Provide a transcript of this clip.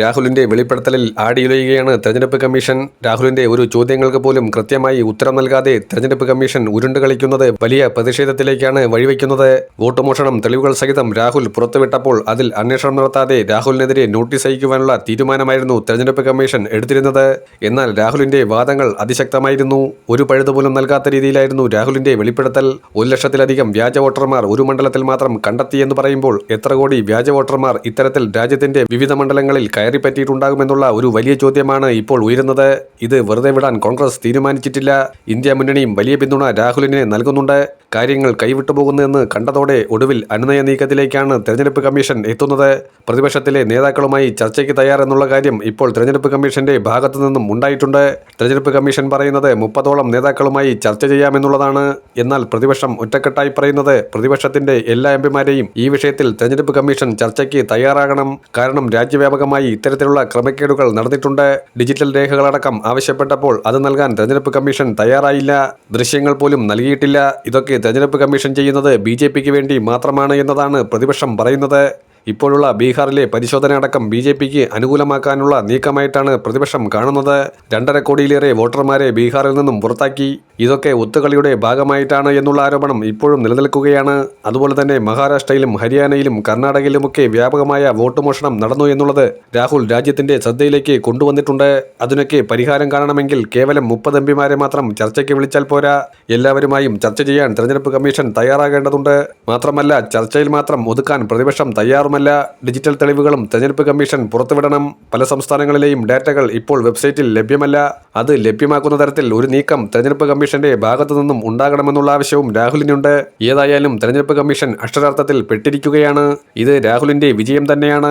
രാഹുലിന്റെ വെളിപ്പെടുത്തലിൽ ആടിയുലയുകയാണ് തെരഞ്ഞെടുപ്പ് കമ്മീഷൻ. രാഹുലിന്റെ ഒരു ചോദ്യങ്ങൾക്ക് പോലും കൃത്യമായി ഉത്തരം നൽകാതെ തെരഞ്ഞെടുപ്പ് കമ്മീഷൻ ഉരുണ്ടുകളിക്കുന്നത് വലിയ പ്രതിഷേധത്തിലേക്കാണ് വഴിവെക്കുന്നത്. വോട്ട് മോഷണം തെളിവുകൾ സഹിതം രാഹുൽ പുറത്തുവിട്ടപ്പോൾ അതിൽ അന്വേഷണം നടത്താതെ രാഹുലിനെതിരെ നോട്ടീസ് അയക്കുവാനുള്ള തീരുമാനമായിരുന്നു തെരഞ്ഞെടുപ്പ് കമ്മീഷൻ എടുത്തിരുന്നത്. എന്നാൽ രാഹുലിന്റെ വാദങ്ങൾ അതിശക്തമായിരുന്നു. ഒരു പഴുതുപോലും നൽകാത്ത രീതിയിലായിരുന്നു രാഹുലിന്റെ വെളിപ്പെടുത്തൽ. ഒരു ലക്ഷത്തിലധികം വ്യാജ വോട്ടർമാർ ഒരു മണ്ഡലത്തിൽ മാത്രം കണ്ടെത്തിയെന്ന് പറയുമ്പോൾ എത്ര കോടി വ്യാജ വോട്ടർമാർ ഇത്തരത്തിൽ രാജ്യത്തിന്റെ വിവിധ മണ്ഡലങ്ങളിൽ കയറിപ്പറ്റിയിട്ടുണ്ടാകുമെന്നുള്ള ഒരു വലിയ ചോദ്യമാണ് ഇപ്പോൾ ഉയരുന്നത്. ഇത് വെറുതെ വിടാൻ കോൺഗ്രസ് തീരുമാനിച്ചിട്ടില്ല. ഇന്ത്യ മുന്നണിയും വലിയ പിന്തുണ രാഹുലിനെ നൽകുന്നുണ്ട്. കാര്യങ്ങൾ കൈവിട്ടു പോകുന്നതെന്ന് കണ്ടതോടെ ഒടുവിൽ അനുനയ നീക്കത്തിലേക്കാണ് തെരഞ്ഞെടുപ്പ് കമ്മീഷൻ എത്തുന്നത്. പ്രതിപക്ഷത്തിലെ നേതാക്കളുമായി ചർച്ചയ്ക്ക് തയ്യാറെന്നുള്ള കാര്യം ഇപ്പോൾ തെരഞ്ഞെടുപ്പ് കമ്മീഷന്റെ ഭാഗത്തു നിന്നും ഉണ്ടായിട്ടുണ്ട്. തെരഞ്ഞെടുപ്പ് കമ്മീഷൻ പറയുന്നത് മുപ്പതോളം നേതാക്കളുമായി ചർച്ച ചെയ്യാമെന്നുള്ളതാണ്. എന്നാൽ പ്രതിപക്ഷം ഒറ്റക്കെട്ടായി പറയുന്നത് പ്രതിപക്ഷത്തിന്റെ എല്ലാ എംപിമാരെയും ഈ വിഷയത്തിൽ തെരഞ്ഞെടുപ്പ് കമ്മീഷൻ ചർച്ചയ്ക്ക് തയ്യാറാകണം. കാരണം രാജ്യവ്യാപകമായി ഇത്തരത്തിലുള്ള ക്രമക്കേടുകൾ നടന്നിട്ടുണ്ട്. ഡിജിറ്റൽ രേഖകളടക്കം ആവശ്യപ്പെട്ടപ്പോൾ അത് നൽകാൻ തെരഞ്ഞെടുപ്പ് കമ്മീഷൻ തയ്യാറായില്ല. ദൃശ്യങ്ങൾ പോലും നൽകിയിട്ടില്ല. ഇതൊക്കെ തെരഞ്ഞെടുപ്പ് കമ്മീഷൻ ചെയ്യുന്നത് ബി ജെ പിക്ക് വേണ്ടി മാത്രമാണ് എന്നതാണ് പ്രതിപക്ഷം പറയുന്നത്. ഇപ്പോഴുള്ള ബീഹാറിലെ പരിശോധന അടക്കം ബി ജെ പിക്ക് അനുകൂലമാക്കാനുള്ള നീക്കമായിട്ടാണ് പ്രതിപക്ഷം കാണുന്നത്. രണ്ടര കോടിയിലേറെ വോട്ടർമാരെ ബീഹാറിൽ നിന്നും പുറത്താക്കി. ഇതൊക്കെ ഒത്തുകളിയുടെ ഭാഗമായിട്ടാണ് എന്നുള്ള ആരോപണം ഇപ്പോഴും നിലനിൽക്കുകയാണ്. അതുപോലെ തന്നെ മഹാരാഷ്ട്രയിലും ഹരിയാനയിലും കർണാടകയിലുമൊക്കെ വ്യാപകമായ വോട്ട് മോഷണം നടന്നു എന്നുള്ളത് രാഹുൽ രാജ്യത്തിന്റെ ശ്രദ്ധയിലേക്ക് കൊണ്ടുവന്നിട്ടുണ്ട്. അതിനൊക്കെ പരിഹാരം കാണണമെങ്കിൽ കേവലം മുപ്പത് എംപിമാരെ മാത്രം ചർച്ചയ്ക്ക് വിളിച്ചാൽ പോരാ. എല്ലാവരുമായും ചർച്ച ചെയ്യാൻ തെരഞ്ഞെടുപ്പ് കമ്മീഷൻ തയ്യാറാകേണ്ടതുണ്ട്. മാത്രമല്ല ചർച്ചയിൽ മാത്രം ഒതുക്കാൻ പ്രതിപക്ഷം തയ്യാറുമല്ല. ഡിജിറ്റൽ തെളിവുകളും തെരഞ്ഞെടുപ്പ് കമ്മീഷൻ പുറത്തുവിടണം. പല സംസ്ഥാനങ്ങളിലെയും ഡാറ്റകൾ ഇപ്പോൾ വെബ്സൈറ്റിൽ ലഭ്യമല്ല. അത് ലഭ്യമാക്കുന്ന തരത്തിൽ ഒരു നീക്കം തെരഞ്ഞെടുപ്പ് കമ്മീഷന്റെ ഭാഗത്തു നിന്നും ഉണ്ടാകണമെന്നുള്ള ആവശ്യവും രാഹുലിനുണ്ട്. ഏതായാലും തെരഞ്ഞെടുപ്പ് കമ്മീഷൻ അക്ഷരാർത്ഥത്തിൽ പെട്ടിരിക്കുകയാണ്. ഇത് രാഹുലിന്റെ വിജയം തന്നെയാണ്.